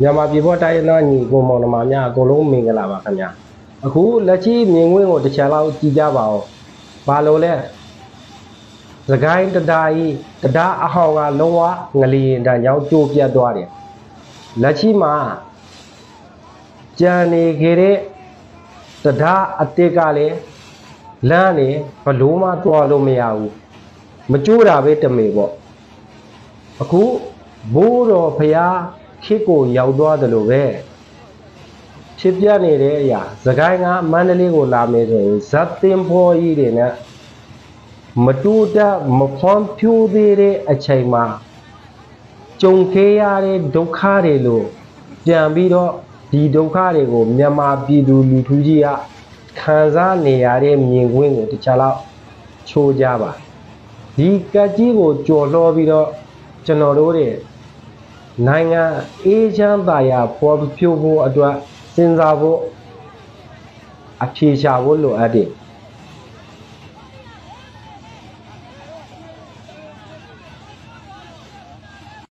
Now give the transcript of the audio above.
မြန်မာပြည်ပေါ်တိုင်းရင်းသားညီကိုမောင်နှမများအကုန်လုံးမင်္ဂလာပါခင်ဗျာအခုလက်ရှိမြင်ကွင်းကိုတစ်ချက်လောက်ကြည့်ကြပါဦးဘာလို့လဲသခိုင်းတဒါကြီးတဒါအဟောင်းကလုံးဝငလျင်တန်ကြောင့်ကျိုးပြတ်သွားတယ်လက်ရှိမှာကြံနေခဲ့တဲ့တဒါအစ်စ်ကလည်းလမ်းနေဘလို့မှသွားလို့မရဘူးမကျိုးတာပဲတမေပေါ့အခုဘိုးတော်ဖျား ခေတ်ကိုရောက်သွားတယ်လို့ပဲဖြစ်ပြနေတဲ့အရာသခိုင်းကမန္တလေးကိုလာမယ်ဆိုရင်ဇတ်တင်ဖို့ကြီးတွေနဲ့မတူတတ်မဖွန်ဖြိုးသေးတဲ့အချိန်မှာကြုံခဲ့ရတဲ့ဒုက္ခတွေလို့ပြန်ပြီးတော့ဒီဒုက္ခတွေကိုမြန်မာပြည်သူလူထုကြီးကခံစားနေရတဲ့မြင်ကွင်းကိုတစ်ခြားလောက်ချိုးကြပါဒီကတ်ကြီးကိုကြော်လွှားပြီးတော့ကျွန်တော်တို့တွေ နိုင်ငံအေးချမ်းသာယာပေါ်ပြို့ဖို့အတွက်စဉ်းစားဖို့အဖြေရှာဖို့လိုအပ်တယ်